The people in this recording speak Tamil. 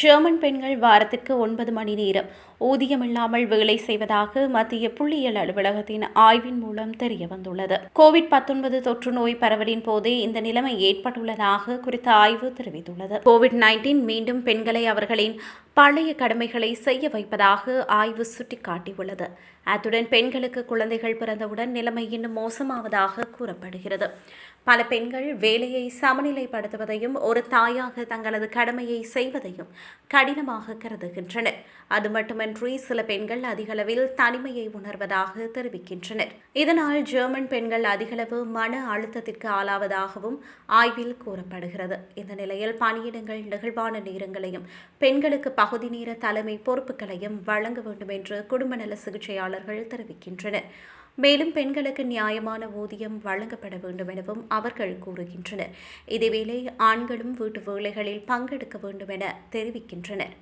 ஜெர்மன் பெண்கள் வாரத்திற்கு ஒன்பது மணி நேரம் ஊதியமில்லாமல் வேலை செய்வதாக மத்திய புள்ளியியல் அலுவலகத்தின் ஆய்வின் மூலம் தெரிய வந்துள்ளது கோவிட் பத்தொன்பது தொற்று நோய் பரவலின் போதே இந்த நிலைமை ஏற்பட்டுள்ளதாக குறித்த ஆய்வு தெரிவித்துள்ளது. கோவிட் நைன்டீன் மீண்டும் பெண்களை அவர்களின் பழைய கடமைகளை செய்ய வைப்பதாக ஆய்வு சுட்டிக்காட்டியுள்ளது. அத்துடன் பெண்களுக்கு குழந்தைகள் பிறந்தவுடன் நிலைமை இன்னும் மோசமாவதாக கூறப்படுகிறது. பல பெண்கள் வேலையை சமநிலைப்படுத்துவதையும் ஒரு தாயாக தங்களது கடமையை செய்வதையும் கடினமாக கருதுகின்றனர். அது மட்டுமன்றி சில பெண்கள் அதிகளவில் தனிமையை உணர்வதாக தெரிவிக்கின்றனர். இதனால் ஜெர்மன் பெண்கள் அதிகளவு மன அழுத்தத்திற்கு ஆளாவதாகவும் ஆய்வில் கூறப்படுகிறது. இந்த நிலையில் பணியிடங்கள் நெகிழ்வான நேரங்களையும் பெண்களுக்கு பகுதி நேர தலைமை பொறுப்புகளையும் வழங்க வேண்டும் என்று குடும்ப நல சிகிச்சையாளர்கள் தெரிவிக்கின்றனர். மேலும் பெண்களுக்கு நியாயமான ஊதியம் வழங்கப்பட வேண்டும் எனவும் அவர்கள் கூறுகின்றனர். இதேவேளை ஆண்களும் வீட்டு வேலைகளில் பங்கெடுக்க வேண்டும் என தெரிவிக்கின்றனர்.